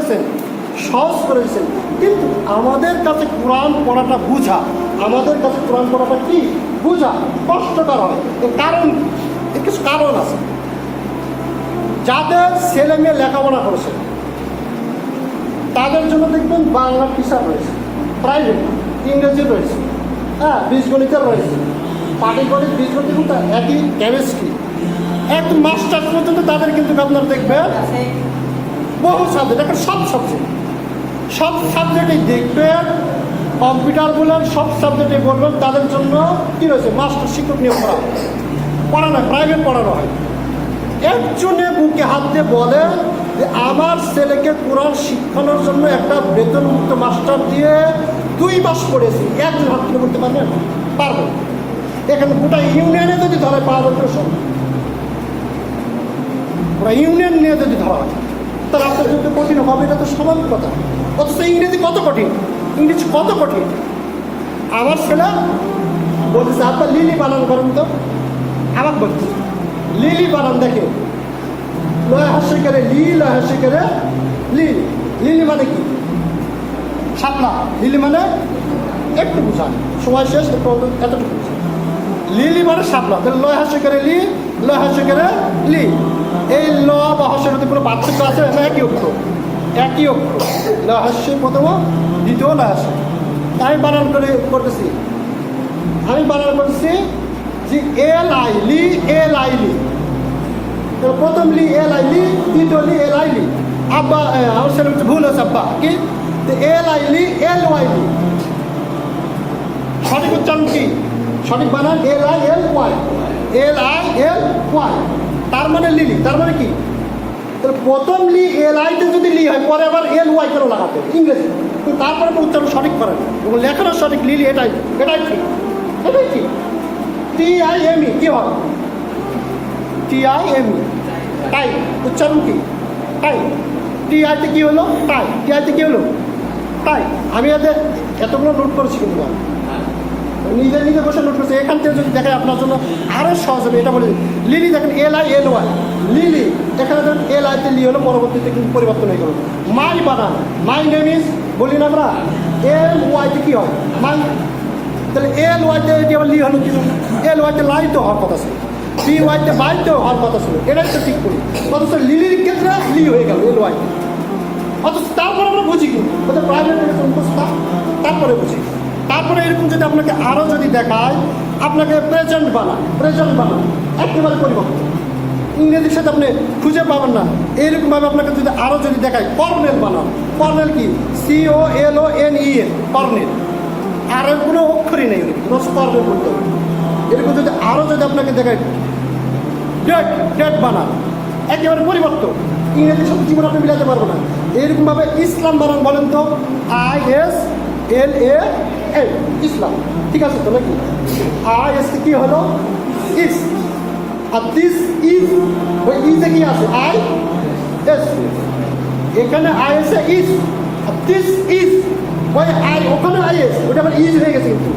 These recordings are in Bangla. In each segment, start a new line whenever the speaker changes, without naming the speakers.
দিয়েছেন সহজ করে দিয়েছেন কিন্তু আমাদের কাছে কোরআন পড়াটা বুঝা, আমাদের কাছে কোরআন পড়াটা কি? বুঝা কষ্টকর হয়। এর কারণ? এর কিছু কারণ আছে। যাদের ছেলে মেয়ে লেখাপড়া করেছে, তাদের জন্য দেখবেন বাংলা টিচার রয়েছে প্রাইভেট ইংরেজি রয়েছে হ্যাঁ বীজগণিতের রয়েছে। পাটিগণিত বীজগণিত কিন্তু একই কেমিস্ট্রি এক মাস্টার পর্যন্ত তাদের কিন্তু আপনারা দেখবেন। বহু সাবজেক্ট এখন সব সাবজেক্ট সব সাবজেক্টেই দেখবেন কম্পিউটার বলেন, সব সাবজেক্টে বলবেন তাদের জন্য কী রয়েছে? মাস্টার শিক্ষক করা হয়। পড়ানো হয় প্রাইভেট পড়ানো হয়। একজনে বুকে হাত দিয়ে বলে যে, আমার ছেলেকে কোরআন শিক্ষানোর জন্য একটা বেতনমুক্ত মাস্টার দিয়ে দুই মাস পড়েছি। একজন হাত তুলে বলতে পারবেন পারবেন এখানে গোটা ইউনিয়নে যদি ধরে পাওয়া সব ওরা ইউনিয়ন নিয়ে যদি ধরা হয়। তাহলে আপনার কঠিন হবে, এটা তো স্বাভাবিক কথা। অথচ ইংরেজি কত কঠিন? ইংরেজি কত কঠিন? আমার ছেলে বলতেছে, আপনার লিলি বানান করেন তো। আমার বলছে লিলি বানান দেখে। লয় হাসি করে, লি, লয় হাসি করে, লি, লিলি মানে কি? শাপলা লিলি মানে একটু বুঝান, সময় শেষ এতটুকু লিলি মানে শাপলা তাহলে লয় হাসি করে, লি লয় হাসি করে লি। এই ল বা হসের মধ্যে কোনো পার্থক্য আছে? না, একই অক্ষর একই অক্ষর লয় হাস্যের প্রথম, দ্বিতীয় লয় আমি বানান করে করতেছি। আমি বানান করতেছি যে এল আই, লি, এল আই, লি। প্রথম লি, এল আই, লি, দ্বিতীয় লি, এল আই, লি। আব্বা আমার ছেলে ভুল আছে আব্বা। কি? এল আই, লি, এল ওয়াই, লি। সঠিক উচ্চারণ কি? সঠিক বানান L I, L Y. L I L Y. তার মানে লিলি, তার মানে কি? তাহলে প্রথম লি এল আইতে যদি লি হয়, পরে আবার এল ওয়াই কেন লাগাতে ইংরেজি। কিন্তু তারপরে উচ্চারণ সঠিক করেন এবং লেখানো সঠিক লিলি, এটাই এটাই ঠিক। এটাই ঠিক। টি আই এম ই, কি হবে? T I M E. টাই উচ্চারণ কি? টাই টি আইতে কি হলো? টাই টি আইতে কি হলো? টাই আমি এদের এতগুলো নোট করেছি কিন্তু। নিজে নিজে বসে নোট করছে। এখান থেকে যদি দেখে আপনার জন্য আরও সহজ হবে, এটা বলে লিলি, দেখেন L I L Y lily, এখানে দেখেন এল আইতে লি হলো, পরবর্তীতে কিন্তু পরিবর্তন হয়ে গেল। মাই বানান মাই নেম ইজ, বলি না আমরা এল ওয়াইতে কী হয়? মাই, তাহলে এল ওয়াইতে এটি আবার লি হলো কি? এল ওয়াইতে লাই তো হওয়ার কথা ছিল। বি ওয়াইতে বাই তো হওয়ার কথা ছিল। এটাই তো ঠিক করি অথচ লিলির ক্ষেত্রে লি হয়ে গেল এল ওয়াই অথচ তারপরে আমরা বুঝি কিন্তু প্রাইভেট তারপরে বুঝি। তারপরে এরকম যদি আপনাকে আরও যদি দেখায়, আপনাকে প্রেজেন্ট বানা প্রেজেন্ট বানা একেবারে পরিবর্তন। ইংরেজির সাথে আপনি খুঁজে পাবেন না। এইরকমভাবে আপনাকে যদি আরও যদি দেখায়, কর্নেল বানান। কর্নেল কি? C O L O N E L colonel. আর কোনো অক্ষরই নেই রোজ কর্নেল করতে হবে এরকম যদি আরও যদি আপনাকে দেখায় ডেট ডেট বানান, একেবারে পরিবর্তন। ইংরেজির সাথে জীবন আপনি মিলাতে পারব না। এরকমভাবে ইসলাম বানান বলেন তো আই এস এল এ এ ইসলাম ঠিক আছে তো নাকি? আই এস কি হলো? ইস আর দিস ইজ ওই ইজে কি আছে? আই এস এখানে আই এস ইজ আর দিস ইজ ওই আই ওখানে আই এস ওটা আবার ইজ হয়ে গেছে কিন্তু।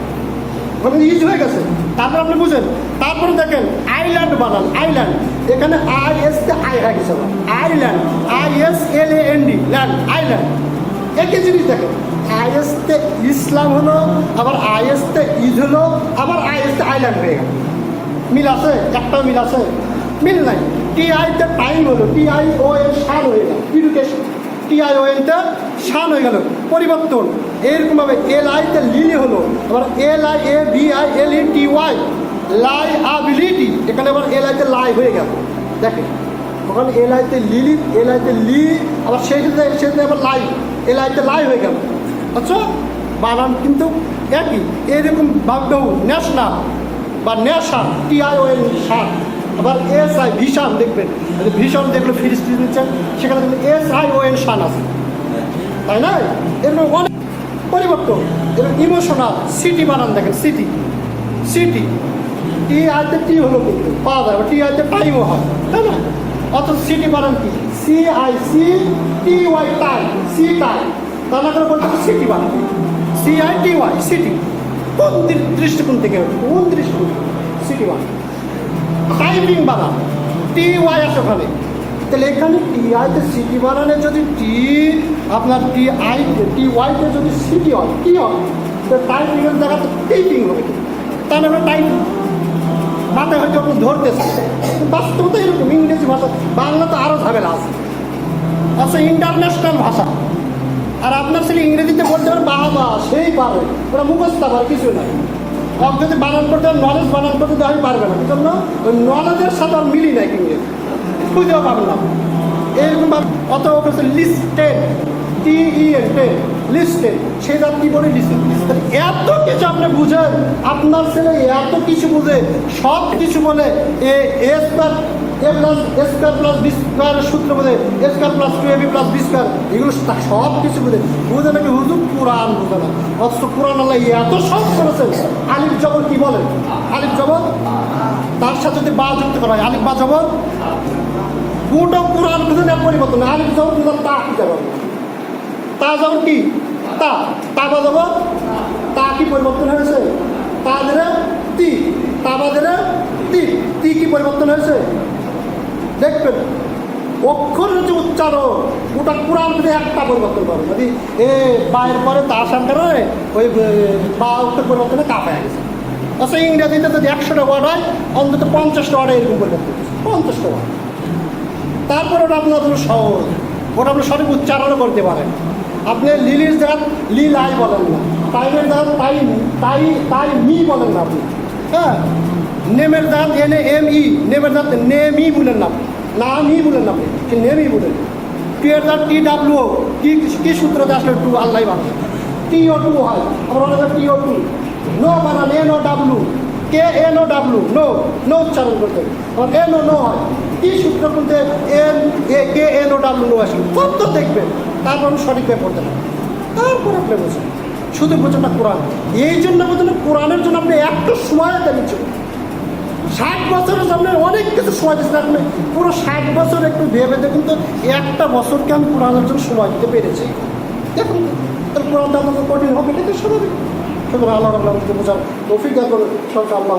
ওখানে ইজ হয়ে গেছে। তারপর আপনি বুঝেন। তারপরে দেখেন আইল্যান্ড বানান আইল্যান্ড এখানে আই এস তে আই হয়ে গেছে island I S L A N D land island একই জিনিস দেখেন আইএস তে ইসলাম হলো, আবার আইএস তে ঈদ হলো, আবার আইএস তে আইল্যান্ড হয়ে গেল। মিল আছে? একটা মিল আছে? মিল নাই। টি আই তে টাইম হলো টি আই ও এর শান হয়ে গেল। Education T I O N তে শান হয়ে গেল। পরিবর্তন। এরকমভাবে এল আই তে লিলি হলো, আবার L I A B I L I T Y lie ability এখানে আবার এল আই তে লাই হয়ে গেল। দেখেন ওখানে এল আইতে লিলি এল আইতে লি, আবার সাথে সেটাতে আবার লাই। এল আইতে লাই হয়ে গেল। আচ্ছা বানান কিন্তু একই। এরকম বাগডাউ ন্যাশনাল বা ন্যাশান, টি আই ও এন শান আবার এস আই ভীষণ দেখবেন। যে ভীষণ দেখলে ফিরিস দিচ্ছেন সেখানে দেখবেন এস আই ও এন শান আছে। তাই না? এরকম অনেক পরিবর্তন। এবং ইমোশনাল সিটি বানান দেখেন সিটি সিটি টি আইতে টি হলো কিন্তু পাওয়া যায় টি আইতে টাইমও হয়। তাই না? অথচ সিটি বানান কি? C I C T Y tie C টাই তা না করে বলতে সিটি বানান C I T Y city কোন দৃষ্টিকোণ থেকে কোন দৃষ্টিকোণ সিটি বানান টাইপিং বানান টি ওয়াই আছে ওখানে। তাহলে এখানে টি আইতে সিটি বানানে যদি টি আপনার টি আই টি ওয়াইতে যদি সিটি হয় কি হয় তো টাইপিংয়ের জায়গাতে টেপিং হবে। তাহলে আমরা টাইপিং মাথায় হয়তো আপনি ধরতেছে বাস্তবতা এরকম, ইংরেজি ভাষা। বাংলা তো আরও ঝামেলা আছে। আচ্ছা ইন্টারন্যাশনাল ভাষা। আর আপনার ছেলে ইংরেজিতে বলতে পারে, বাবা সেই পারে। ওরা মুখস্থ পারে কিছু নাই। আর যদি বানান করতে নলেজ বানান করতে আমি পারবে না। জন্য ওই নলেজের সাথে আর মিলি নাই ইংরেজি খুঁজেও পারবে না। এরকম অত লিস্টেড টি ই এন টেড লিস্টেড সে তার কি বলে লিস্টেড এত কিছু আপনি বুঝেন, আপনার ছেলে এত কিছু বুঝে, সব কিছু বলে, A A square A plus A square plus B স্কোয়ারের সূত্র বোঝে A square plus two A B plus B square এগুলো সব কিছু বুঝে। বুঝে নাকি হুজুর? কোরআন বুঝে না। অথচ কোরআন আল্লাহ এত সব করেছেন। আলিফ জবর কি বলে? আলিফ জবর তার সাথে যদি বা যুক্ত করা হয়, আলিফ বা জবর পুরো কোরআন বুঝে না পরিবর্তন। আলিফ জবর বুঝে তা কি যাবে তা জবর কি? তা তা বা জবর তা কি পরিবর্তন হয়েছে? তা ধরে তি, তা বা ধরে তি তি কি পরিবর্তন হয়েছে? দেখবেন অক্ষরের যে উচ্চারণ ওটা কোরআন থেকে একটা পরিবর্তন করে, যদি এ বায়ের পরে তার সঙ্গে ওই বা অক্ষর পরিবর্তনে কাপ হয়ে গেছে। আচ্ছা ইংরেজিতে যদি একশোটা ওয়ার্ড হয়, অন্তত পঞ্চাশটা ওয়ার্ডে এরকম পরিবর্তন পঞ্চাশটা ওয়ার্ড তারপর ওটা আপনার সহজ, ওটা আপনি সঠিক উচ্চারণও করতে পারেন। আপনি লিলির জাত লি লাই বলেন না। টাইমের জাত তাই তাই তাই মি বলেন না আপনি। হ্যাঁ? নেমের জাত এনে এম ই, নেমের জাত নেম ই বলেন না নাম ই বলেন না আপনি সে নেম ই বলেন? টি এর জাত টি ডাব্লিউ কি কি সূত্রতে আসলে টু আল্লাহ বানান টি ও টু হয়, আমরা অনেক টি ও টু। নো বানান N O W K N O W know know উচ্চারণ করতে। আর এন ও নো হয়। কি সূত্র বলতে N, A, K N O W know আসে সব তো দেখবেন? তারপর আমি সঠিকভাবে পড়তে পারেন তারপর আপনি বলছেন শুধু বলছেন না কোরআন। এই জন্য বলছেন না কোরআনের জন্য আপনি একটু সময় দিচ্ছেন ষাট বছরের সামনে অনেক কিছু সময় দিচ্ছেন আপনি। পুরো ষাট বছর একটু ভেবে দেখুন তো, একটা বছরকে আমি কোরআনের জন্য সময় দিতে পেরেছি। দেখুন তাহলে কোরআনটা আমাদের কঠিন হবে, এটা তো স্বাভাবিক। সুতরাং আল্লাহ আল্লাহ বোঝার তৌফিক করে সব আল্লাহ